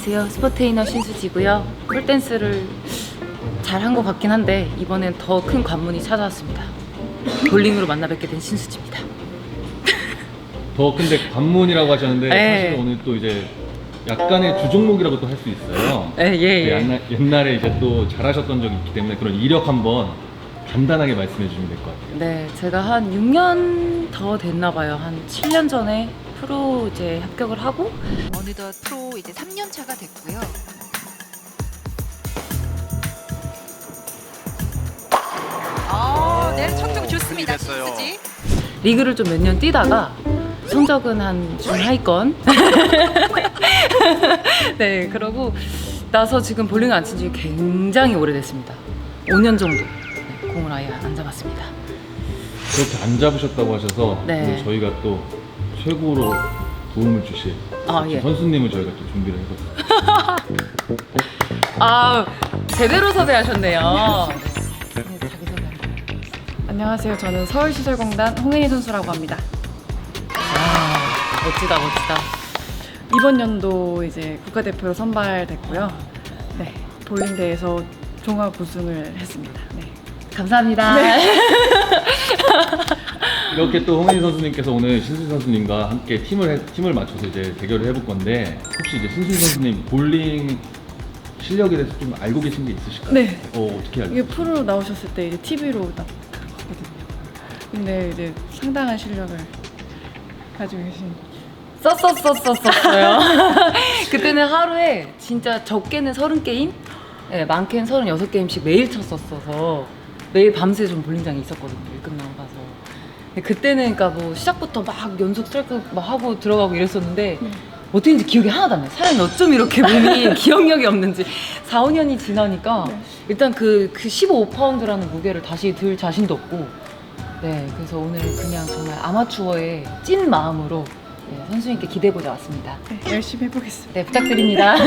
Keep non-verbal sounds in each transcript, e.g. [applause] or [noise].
안녕하세요. 스포테이너 신수지고요. 폴댄스를 잘 한 것 같긴 한데 이번엔 더 큰 관문이 찾아왔습니다. 볼링으로 만나 뵙게 된 신수지입니다. 더 근데 관문이라고 하셨는데 네. 사실 오늘 또 이제 약간의 주종목이라고 또 할 수 있어요. 예, 예, 그 예. 옛날, 옛날에 이제 또 잘하셨던 적이 있기 때문에 그런 이력 한번 간단하게 말씀해 주시면 될 것 같아요. 네, 제가 한 6년 더 됐나 봐요. 한 7년 전에 프로 이제 합격을 하고 어느덧 프로 이제 3년 차가 됐고요. 아, 네, 청정 좋습니다. 신수지. 리그를 좀 몇 년 뛰다가 성적은 한 중하위권. [laughs] 네, 그러고 나서 지금 볼링을 안 친 지 굉장히 오래됐습니다. 5년 정도 네, 공을 아예 안 잡았습니다. 그렇게 안 잡으셨다고 하셔서 네. 오늘 저희가 또 최고로 도움을 주실 아, 예. 선수님을 저희가 또 준비를 해봤어요. [laughs] 아, 제대로 섭외하셨네요. 네. 네, 자기 소개 한번. 안녕하세요. 저는 서울시설공단 홍혜희 선수라고 합니다. 아, 멋지다, 멋지다. 이번 연도 이제 국가대표로 선발됐고요. 네, 볼링대에서 종합 우승을 했습니다. 네. 감사합니다. [laughs] 이렇게 또 홍현희 선수님께서 오늘 신수 선수님과 함께 팀을 해- 팀을 맞춰서 이제 대결을 해볼 건데 혹시 이제 신수 선수님 볼링 실력에 대해서 좀 알고 계신 게 있으실까요? 네. 어 어떻게 알고? 이게 프로 나오셨을 때 이제 TV로 딱 봤거든요. 근데 이제 상당한 실력을 가지고 계신. 썼었었었었어요. [laughs] 그때는 하루에 진짜 적게는 30게임, 네, 많게는 36게임씩 매일 쳤었어서 매일 밤새 좀 볼링장에 있었거든요. 일 끝나고 가서. 근데 그때는 그러니까 뭐 시작부터 막 연속 스트라이크 막 하고 들어가고 이랬었는데 어떻게 인지 기억이 하나도 안 나요. 사람이 어쩜 이렇게 몸이 [laughs] 기억력이 없는지. 4, 5년이 지나니까 네. 일단 그, 그 15파운드라는 무게를 다시 들 자신도 없고 네, 그래서 오늘 그냥 정말 아마추어의 찐 마음으로 네, 선수님께 기대해보자 왔습니다. 네, 열심히 해보겠습니다. 네, 부탁드립니다. [laughs]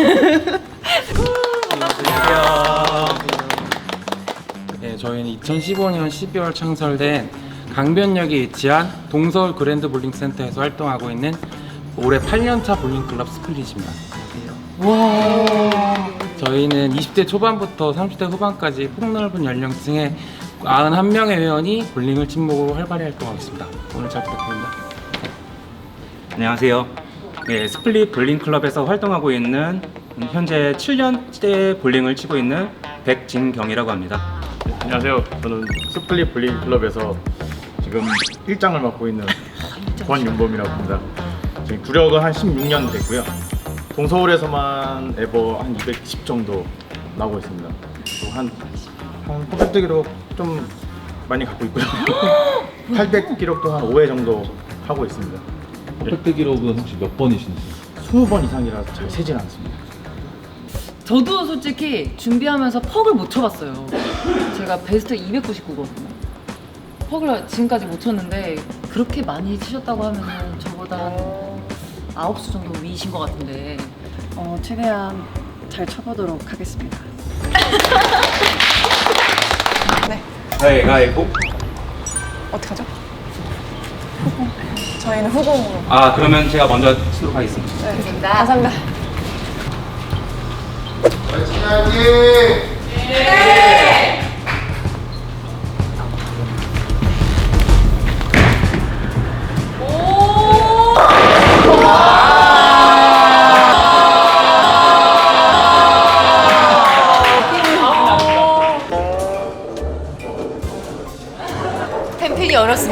네, 저희는 2015년 12월 창설된 강변역에 위치한 동서울 그랜드 볼링 센터에서 활동하고 있는 올해 8년차 볼링 클럽 스플릿입니다. 와. 저희는 20대 초반부터 30대 후반까지 폭넓은 연령층의 91명의 회원이 볼링을 친목으로 활발히 활동하고 있습니다. 오늘 잘 부탁드립니다. 안녕하세요. 네, 스플릿 볼링 클럽에서 활동하고 있는 현재 7년째 볼링을 치고 있는 백진경이라고 합니다. 안녕하세요. 저는 스플릿 볼링 클럽에서 지금 일장을 맡고 있는 권윤범이라고 합니다. 지금 구력은 한 16년 됐고요. 동서울에서만 에버 한 210 정도 나오고 있습니다. 또 한, 한 퍼펙트 기록 좀 많이 갖고 있고요. [laughs] 800 기록도 한 5회 정도 하고 있습니다. 퍼펙트 기록은 혹시 몇 번이신지? 20번 이상이라 잘 세진 않습니다. 저도 솔직히 준비하면서 퍽을 못 쳐봤어요. 제가 베스트 299거든요. 퍽을 지금까지 못 쳤는데 그렇게 많이 치셨다고 하면 저보다 한 9수 정도 위이신 것 같은데 어, 최대한 잘 쳐보도록 하겠습니다. [laughs] 가위가위보. 어떡하죠? 후공. 저희는 후공으로. 아 그러면 제가 먼저 치도록 하겠습니다. 네, 감사합니다. 캠핑이 어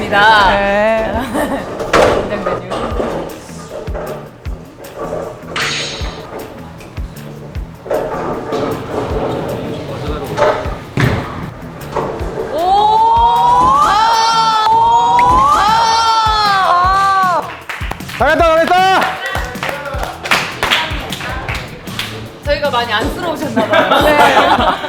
렵습니다. 네. 긴장되죠. 잘했다, 잘했다! 저희가 많이 안쓰러우셨나 봐요. 준 [laughs]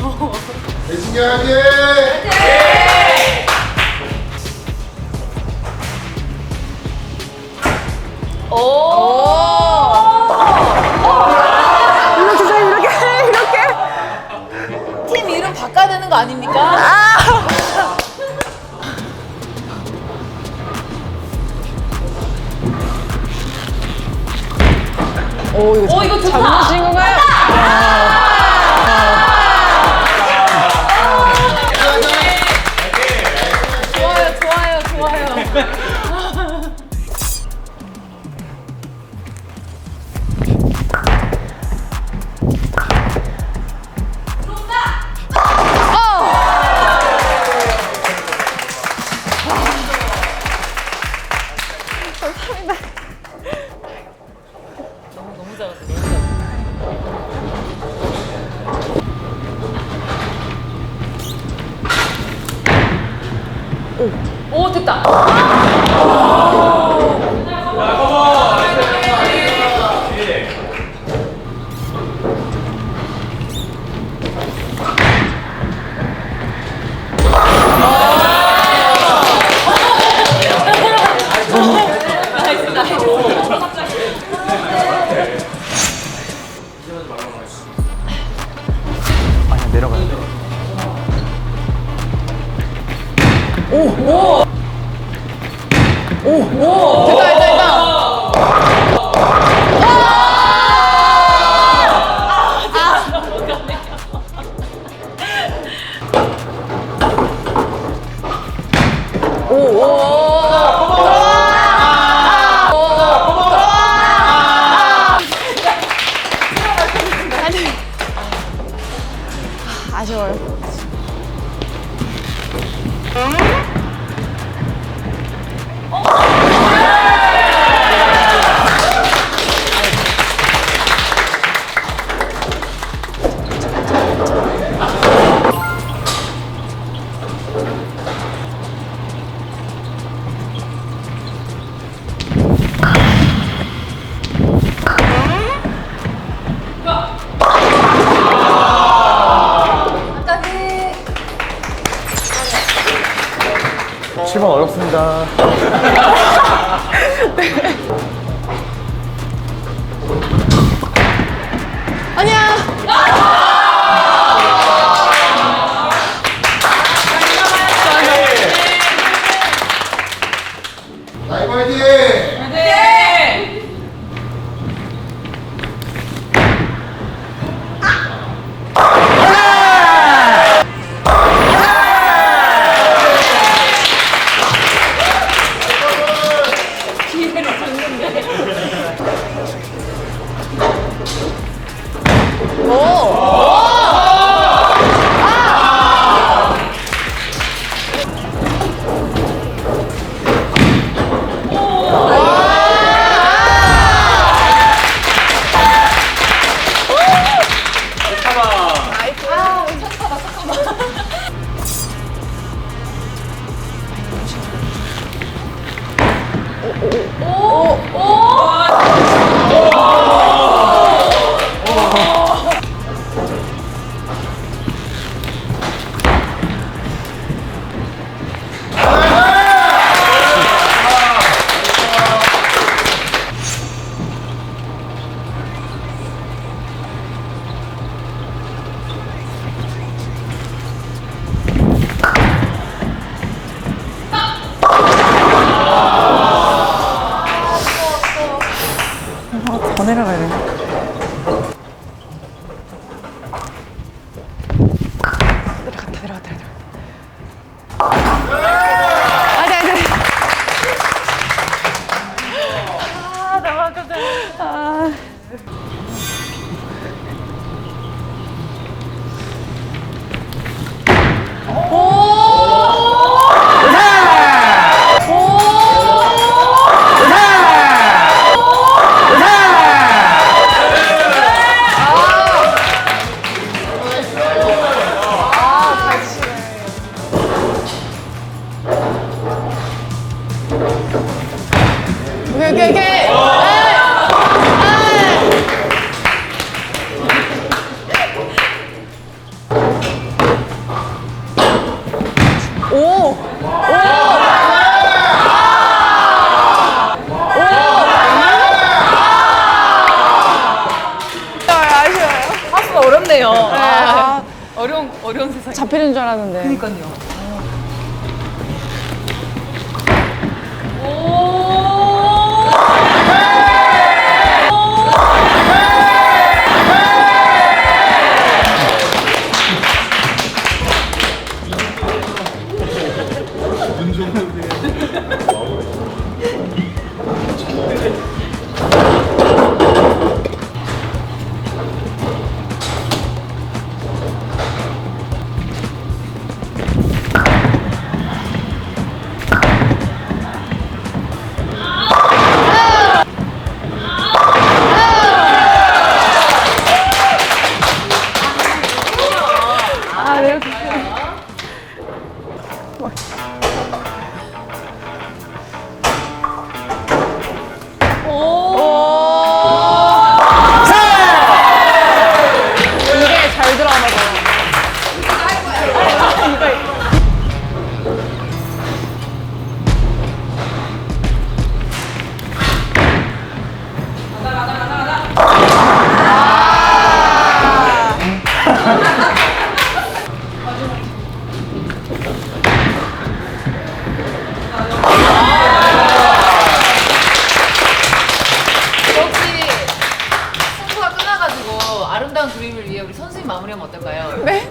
그냥 보내요. 팀 이름 바꿔야 되는 거 아닙니까? 오, 이거, 어, 이거 좋다. 건가요? 오, 됐다. 아쉬워요. 칠번 어렵습니다. [laughs] 더 잡히는 줄 알았는데. 그러니까요.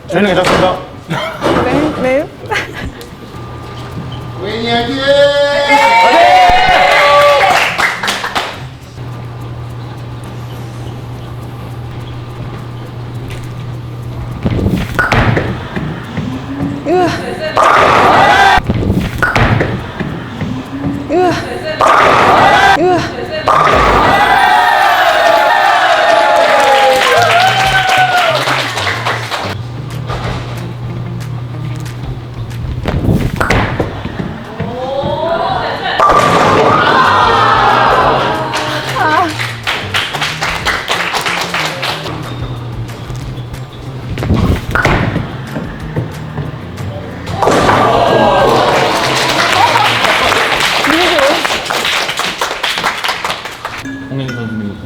저희는 괜찮습니다. 네, 네. 홍현희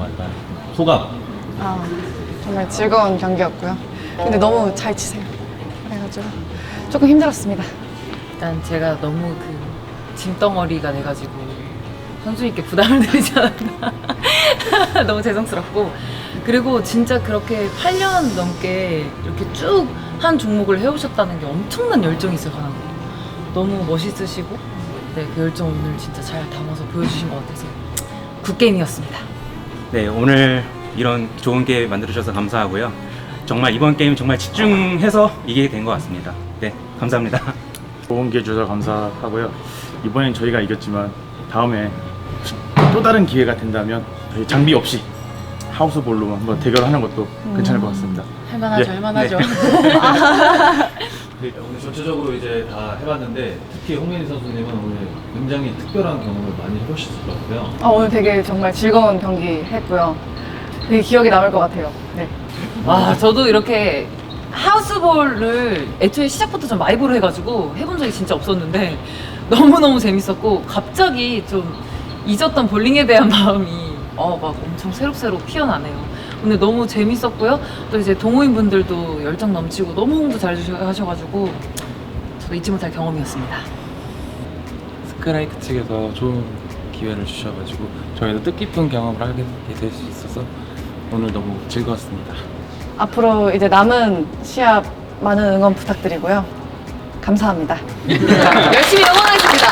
할까요? 소감. 아, 정말 즐거운 경기였고요. 근데 너무 잘 치세요. 그래가지고 조금 힘들었습니다. 일단 제가 너무 그 짐덩어리가 돼가지고 선수님께 부담을 [laughs] 드리지 않았나 [laughs] 너무 죄송스럽고 그리고 진짜 그렇게 8년 넘게 이렇게 쭉 한 종목을 해오셨다는 게 엄청난 열정이 있어요 너무 멋있으시고 네, 그 열정 오늘 진짜 잘 담아서 보여주신 것 같아서 굿게임이었습니다 네, 오늘 이런 좋은 게임 만들어주셔서 감사하고요. 정말 이번 게임 정말 집중해서 이기게 된 것 같습니다. 네, 감사합니다. 좋은 기회 주셔서 감사하고요. 이번엔 저희가 이겼지만 다음에 또 다른 기회가 된다면 저희 장비 없이 하우스볼로 한번 대결하는 것도 괜찮을 것 같습니다. 할만하죠 예, 할만하죠 [laughs] [laughs] 네, 오늘 전체적으로 이제 다 해봤는데 특히 홍현희 선수님은 오늘 굉장히 특별한 경험을 많이 해보셨을 것 같아요. 아, 오늘 되게 정말 즐거운 경기 했고요. 되게 기억에 남을 것 같아요. 네. 와 저도 이렇게 하우스볼을 애초에 시작부터 좀 마이보로 해가지고 해본 적이 진짜 없었는데 [laughs] 너무너무 재밌었고 갑자기 좀 잊었던 볼링에 대한 [laughs] 마음이 어 막 엄청 새록새록 피어나네요. 오늘 너무 재밌었고요. 또 이제 동호인 분들도 열정 넘치고 너무 홍보 잘 하셔가지고 저도 잊지 못할 경험이었습니다. 스크라이크 측에서 좋은 기회를 주셔가지고 저희도 뜻깊은 경험을 하게 될 수 있어서 오늘 너무 즐거웠습니다. 앞으로 이제 남은 시합 많은 응원 부탁드리고요. 감사합니다. [laughs] 열심히 응원하겠습니다.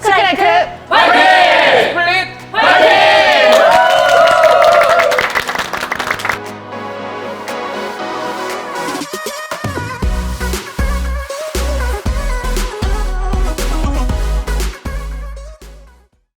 스크라이크